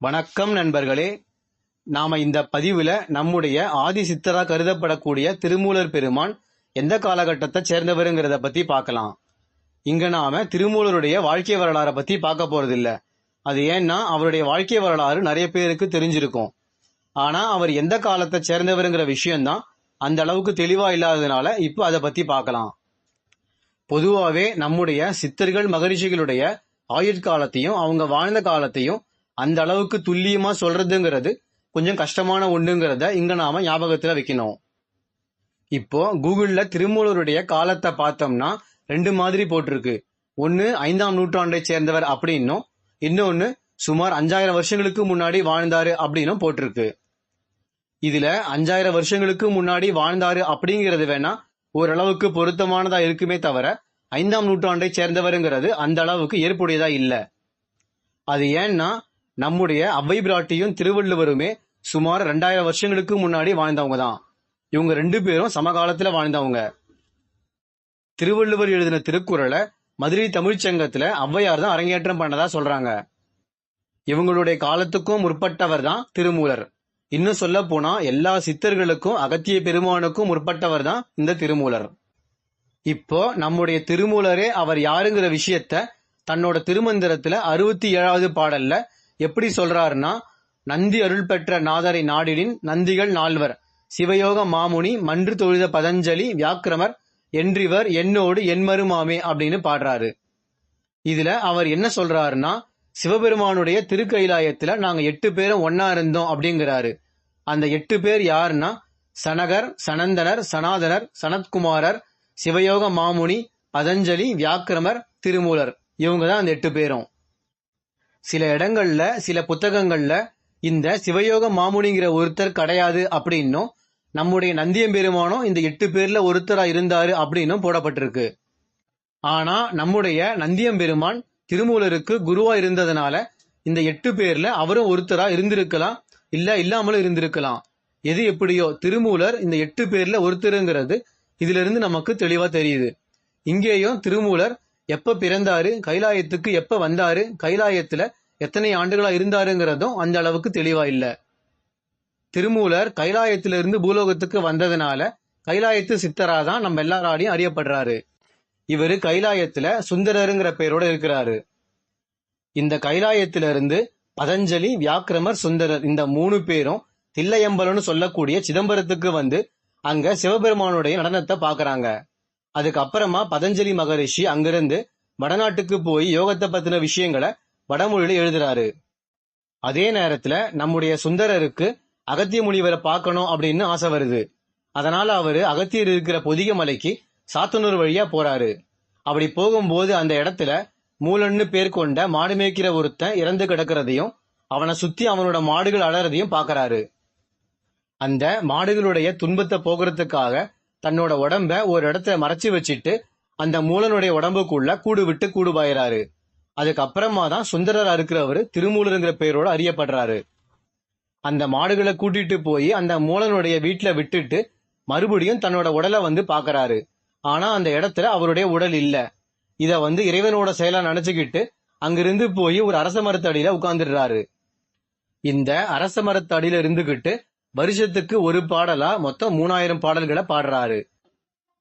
வணக்கம் நண்பர்களே. நாம இந்த பதிவுல நம்முடைய ஆதி சித்தரா கருதப்படக்கூடிய திருமூலர் பெருமான் எந்த காலகட்டத்தை சேர்ந்தவருங்கிறத பத்தி பார்க்கலாம். இங்க நாம திருமூலருடைய வாழ்க்கை வரலாறை பத்தி பார்க்க போறதில்ல. அது ஏன்னா அவருடைய வாழ்க்கை வரலாறு நிறைய பேருக்கு தெரிஞ்சிருக்கும். ஆனா அவர் எந்த காலத்தை சேர்ந்தவருங்கிற விஷயம்தான் அந்த அளவுக்கு தெளிவா இல்லாததுனால இப்போ அதை பத்தி பார்க்கலாம். பொதுவாவே நம்முடைய சித்தர்கள் மகரிஷிகளுடைய ஆயுட்காலத்தையும் அவங்க வாழ்ந்த காலத்தையும் அந்த அளவுக்கு துல்லியமா சொல்றதுங்கிறது கொஞ்சம் கஷ்டமான ஒண்ணுங்கிறத இங்க நாம ஞாபகத்துல வைக்கணும். இப்போ கூகுள்ல திருமூலருடைய காலத்தை பார்த்தோம்னா ரெண்டு மாதிரி போட்டிருக்கு. ஒன்னு ஐந்தாம் நூற்றாண்டை சேர்ந்தவர் அப்படின்னும் இன்னொன்னு சுமார் அஞ்சாயிரம் வருஷங்களுக்கு முன்னாடி வாழ்ந்தாரு அப்படின்னும் போட்டிருக்கு. இதுல அஞ்சாயிரம் வருஷங்களுக்கு முன்னாடி வாழ்ந்தாரு அப்படிங்கிறது வேணா ஓரளவுக்கு பொருத்தமானதா இருக்குமே தவிர ஐந்தாம் நூற்றாண்டை சேர்ந்தவருங்கிறது அந்த அளவுக்கு ஏற்புடையதா இல்ல. அது ஏன்னா நம்முடைய அவ்வை பிராட்டியும் திருவள்ளுவருமே சுமார் ரெண்டாயிரம் வருஷங்களுக்கு முன்னாடி வாழ்ந்தவங்க தான் இவங்க ரெண்டு பேரும் சமகாலத்துல வாழ்ந்தவங்க. திருவள்ளுவர் எழுதின திருக்குறளை மதுரை தமிழ்ச்சங்கத்துல ஔவையார் தான் அரங்கேற்றம் பண்ணதா சொல்றாங்க. இவங்களுடைய காலத்துக்கும் முற்பட்டவர் தான் திருமூலர். இன்னும் சொல்ல போனா எல்லா சித்தர்களுக்கும் அகத்திய பெருமானுக்கும் முற்பட்டவர் தான் இந்த திருமூலர். இப்போ நம்முடைய திருமூலரே அவர் யாருங்கிற விஷயத்த தன்னோட திருமந்திரத்துல அறுபத்தி ஏழாவது பாடல்ல எப்படி சொல்றாருன்னா நந்தி அருள் பெற்ற நாதரை நாடிடின் நந்திகள் நால்வர். சிவயோக மாமுனி மன்று தொழுத பதஞ்சலி வியாக்கிரமர் என்றிவர் என்னோடு என்மருமாமே அப்படின்னு பாடுறாரு. இதுல அவர் என்ன சொல்றாருன்னா சிவபெருமானுடைய திருக்கைலாயத்துல நாங்க எட்டு பேரும் ஒன்னா இருந்தோம் அப்படிங்கிறாரு. அந்த எட்டு பேர் யாருன்னா சனகர் சனந்தனர் சனாதனர் சனத்குமாரர் சிவயோக மாமுனி பதஞ்சலி வியாக்கிரமர் திருமூலர். இவங்க தான் அந்த எட்டு பேரும். சில இடங்கள்ல சில புத்தகங்கள்ல இந்த சிவயோக மாமுனிங்கிற ஒருத்தர் கிடையாது அப்படின்னும் நம்முடைய நந்தியம்பெருமானும் இந்த எட்டு பேர்ல ஒருத்தரா இருந்தாரு அப்படின்னும் போடப்பட்டிருக்கு. ஆனா நம்முடைய நந்தியம்பெருமான் திருமூலருக்கு குருவா இருந்ததுனால இந்த எட்டு பேர்ல அவரும் ஒருத்தரா இருந்திருக்கலாம் இல்ல இல்லாமலும் இருந்திருக்கலாம். எது எப்படியோ திருமூலர் இந்த எட்டு பேர்ல ஒருத்தருங்கிறது இதுல இருந்து நமக்கு தெளிவா தெரியுது. இங்கேயும் திருமூலர் எப்ப பிறந்தாரு கைலாயத்துக்கு எப்ப வந்தாரு கைலாயத்துல எத்தனை ஆண்டுகளா இருந்தாருங்கிறதும் அந்த அளவுக்கு தெளிவா இல்ல. திருமூலர் கைலாயத்திலிருந்து பூலோகத்துக்கு வந்ததுனால கைலாயத்து சித்தரா தான் நம்ம எல்லாராலையும் அறியப்படுறாரு. இவர் கைலாயத்துல சுந்தரருங்கிற பெயரோட இருக்கிறாரு. இந்த கைலாயத்திலிருந்து பதஞ்சலி வியாக்கிரமர் சுந்தரர் இந்த மூணு பேரும் தில்லையம்பலம்னு சொல்லக்கூடிய சிதம்பரத்துக்கு வந்து அங்க சிவபெருமானுடைய நடனத்தை பாக்குறாங்க. அதுக்கப்புறமா பதஞ்சலி மகரிஷி அங்கிருந்து வடநாட்டுக்கு போய் யோகத்தை பத்தின விஷயங்களை வடமொழியில எழுதுறாரு. அதே நேரத்துல நம்முடைய சுந்தரருக்கு அகத்திய முனிவரை பார்க்கணும் அப்படின்னு ஆசை வருது. அதனால அவரு அகத்தியர் இருக்கிற பொதிக மலைக்கு சாத்தனூர் வழியா போறாரு. அப்படி போகும்போது அந்த இடத்துல மூலன்னு பேர் கொண்ட மாடு மேய்க்கிற ஒருத்தன் இறந்து கிடக்கிறதையும் அவனை சுத்தி அவனோட மாடுகள் அலறதையும் பாக்குறாரு அந்த மாடுகளுடைய துன்பத்தை போக்குறதுக்காக தன்னோட உடம்ப ஒரு இடத்துல மறைச்சு வச்சுட்டு அந்த மூலனுடைய உடம்புக்குள்ள கூடு விட்டு கூடு பாயிறாரு. அதுக்கப்புறமா தான் சுந்தரரா இருக்கிறவரு திருமூலருங்கிற பேரோட அறியப்படுறாரு. அந்த மாடுகளை கூட்டிட்டு போய் அந்த மூலனுடைய வீட்டுல விட்டுட்டு மறுபடியும் தன்னோட உடலை வந்து பாக்குறாரு. ஆனா அந்த இடத்துல அவருடைய உடல் இல்ல. இத வந்து இறைவனோட செயலா நினைச்சுக்கிட்டு அங்கிருந்து போய் ஒரு அரச மரத்தடியில உட்கார்ந்துடுறாரு. இந்த அரச மரத்தடியில இருந்துகிட்டு வருஷத்துக்கு ஒரு பாடலா மொத்தம் மூணாயிரம் பாடல்களை பாடுறாரு.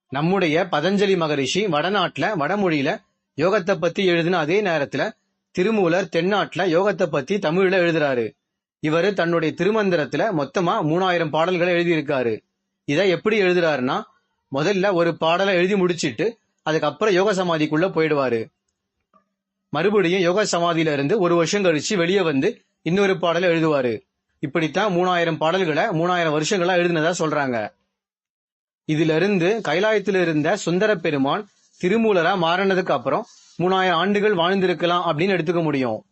நம்முடைய பதஞ்சலி மகரிஷி வடநாட்டுல வடமொழியில யோகத்தை பத்தி எழுதின அதே நேரத்துல திருமூலர் தென்னாட்டுல யோகத்தை பத்தி தமிழ்ல எழுதுறாரு. இவர் தன்னுடைய திருமந்திரத்துல மொத்தமா மூணாயிரம் பாடல்களை எழுதியிருக்காரு. இதை எப்படி எழுதுறாருன்னா முதல்ல ஒரு பாடலை எழுதி முடிச்சிட்டு அதுக்கப்புறம் யோக சமாதிக்குள்ள போயிடுவாரு. மறுபடியும் யோக சமாதியில இருந்து ஒரு வருஷம் கழிச்சு வெளியே வந்து இன்னொரு பாடலை எழுதுவாரு. இப்படித்தான் மூணாயிரம் பாடல்களை மூணாயிரம் வருஷங்களா எழுதினதா சொல்றாங்க. இதிலிருந்து கைலாயத்தில் இருந்த சுந்தர பெருமான் திருமூலரா மாறினதுக்கு அப்புறம் மூணாயிரம் ஆண்டுகள் வாழ்ந்திருக்கலாம் அப்படின்னு எடுத்துக்க முடியும்.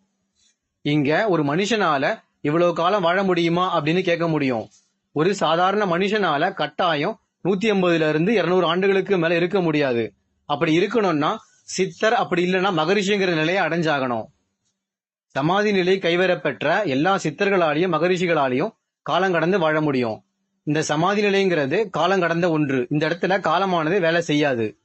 இங்க ஒரு மனுஷனால இவ்வளவு காலம் வாழ முடியுமா அப்படின்னு கேட்க முடியும். ஒரு சாதாரண மனுஷனால கட்டாயம் நூத்தி ஐம்பதுல இருந்து இருநூறு ஆண்டுகளுக்கு மேல இருக்க முடியாது. அப்படி இருக்கணும்னா சித்தர் அப்படி இல்லைன்னா மகரிஷிங்கிற நிலையை அடைஞ்சாகணும். சமாதி நிலை கைவரப்பெற்ற எல்லா சித்தர்களாலையும் மகரிஷிகளாலையும் காலம் கடந்து வாழ முடியும். இந்த சமாதி நிலைங்கிறது காலம் கடந்த ஒன்று. இந்த இடத்துல காலமானது வேலை செய்யாது.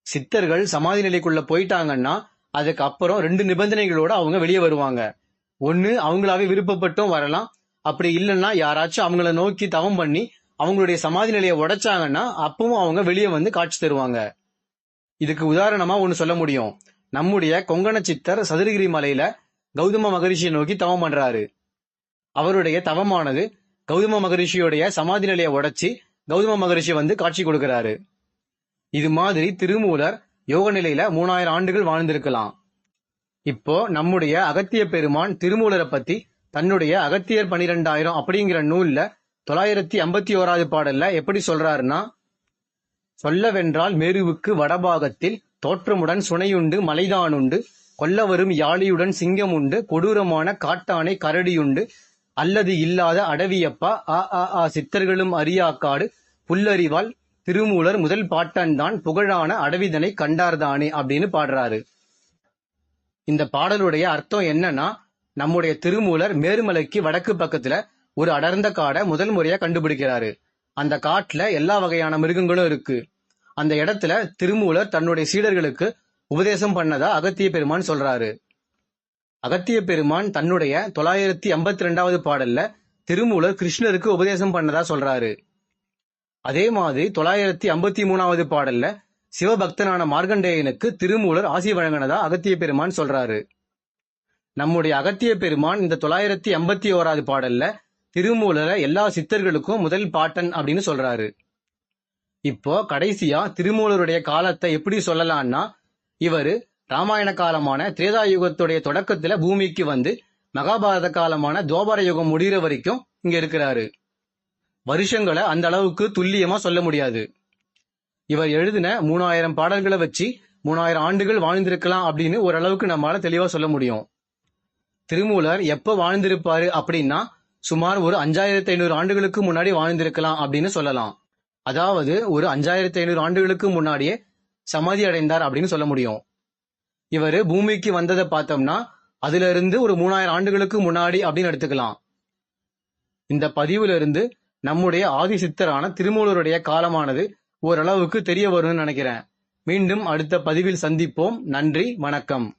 சித்தர்கள் சமாதி நிலைக்குள்ள போயிட்டாங்கன்னா அதுக்கு அப்புறம் ரெண்டு நிபந்தனைகளோட அவங்க வெளியே வருவாங்க. ஒன்னு அவங்களாவே விருப்பப்பட்டும் வரலாம். அப்படி இல்லைன்னா யாராச்சும் அவங்கள நோக்கி தவம் பண்ணி அவங்களுடைய சமாதி நிலையை உடைச்சாங்கன்னா அப்பவும் அவங்க வெளியே வந்து காட்சி தருவாங்க. இதுக்கு உதாரணமா ஒன்று சொல்ல முடியும். நம்முடைய கொங்கண சித்தர் சதுரகிரி மலையில கௌதம மகரிஷியை நோக்கி தவம் பண்றாரு. அவருடைய தவமானது கௌதம மகரிஷியுடைய சமாதி நிலையை உடைச்சி கௌதம மகரிஷி வந்து காட்சி கொடுக்கிறாரு. இது மாதிரி திருமூலர் யோக நிலையில மூணாயிரம் ஆண்டுகள் வாழ்ந்திருக்கலாம். இப்போ நம்முடைய அகத்திய பெருமான் திருமூலரை பத்தி தன்னுடைய அகத்தியர் பனிரெண்டாயிரம் அப்படிங்கிற நூல்ல தொள்ளாயிரத்தி ஐம்பத்தி ஓராவது பாடல்ல எப்படி சொல்றாருன்னா சொல்லவென்றால் மேருவுக்கு வடபாகத்தில் தோற்றமுடன் சுனையுண்டு மலைதானுண்டு கொல்லவரும் யாழியுடன் சிங்கம் உண்டு கொடூரமான காட்டானை கரடியுண்டு அல்லது இல்லாத அடவியப்பா ஆ ஆ ஆ சித்தர்களும் அறியாக்காடு புல்லறிவால் திருமூலர் முதல் பாட்டன்தான் புகழான அடவிதனை கண்டார்தானே அப்படின்னு பாடுறாரு. இந்த பாடலுடைய அர்த்தம் என்னன்னா நம்முடைய திருமூலர் மேருமலைக்கு வடக்கு பக்கத்துல ஒரு அடர்ந்த காடை முதல் முறையா கண்டுபிடிக்கிறாரு. அந்த காட்டுல எல்லா வகையான மிருகங்களும் இருக்கு. அந்த இடத்துல திருமூலர் தன்னுடைய சீடர்களுக்கு உபதேசம் பண்ணதா அகத்திய பெருமான் சொல்றாரு. அகத்திய பெருமான் தன்னுடைய தொள்ளாயிரத்தி ஐம்பத்தி ரெண்டாவது பாடல்ல திருமூலர் கிருஷ்ணருக்கு உபதேசம் பண்ணதா சொல்றாரு. அதே மாதிரி தொள்ளாயிரத்தி ஐம்பத்தி மூணாவது பாடல்ல சிவபக்தனான மார்க்கண்டேயனுக்கு திருமூலர் ஆசி வழங்கினதா அகத்திய பெருமான் சொல்றாரு. நம்முடைய அகத்திய பெருமான் இந்த தொள்ளாயிரத்தி ஐம்பத்தி ஓராவது பாடல்ல திருமூலரை எல்லா சித்தர்களுக்கும் முதல் பாட்டன் அப்படின்னு சொல்றாரு. இப்போ கடைசியா திருமூலருடைய காலத்தை எப்படி சொல்லலாம்னா இவரு ராமாயண காலமான திரேதா யுகத்துடைய தொடக்கத்துல பூமிக்கு வந்து மகாபாரத காலமான துவாபர யுகம் முடிகிற வரைக்கும் இங்க இருக்கிறாரு. வருஷங்களை அந்த அளவுக்கு துல்லியமா சொல்ல முடியாது. இவர் எழுதின மூணாயிரம் பாடல்களை வச்சு மூணாயிரம் ஆண்டுகள் வாழ்ந்திருக்கலாம் அப்படின்னு ஓரளவுக்கு நம்மளால தெளிவா சொல்ல முடியும். திருமூலர் எப்ப வாழ்ந்திருப்பாரு அப்படின்னா சுமார் ஒரு அஞ்சாயிரத்தி ஐநூறு ஆண்டுகளுக்கு முன்னாடி வாழ்ந்திருக்கலாம் அப்படின்னு சொல்லலாம். அதாவது ஒரு அஞ்சாயிரத்தி ஐநூறு ஆண்டுகளுக்கு முன்னாடியே சமாதி அடைந்தார் அப்படின்னு சொல்ல முடியும். இவர் பூமிக்கு வந்ததை பார்த்தோம்னா அதுல இருந்து ஒரு மூணாயிரம் ஆண்டுகளுக்கு முன்னாடி அப்படின்னு எடுத்துக்கலாம். இந்த பதிவுல இருந்து நம்முடைய ஆதி சித்தரான திருமூலருடைய காலமானது ஓரளவுக்கு தெரிய வரும்னு நினைக்கிறேன். மீண்டும் அடுத்த பதிவில் சந்திப்போம். நன்றி வணக்கம்.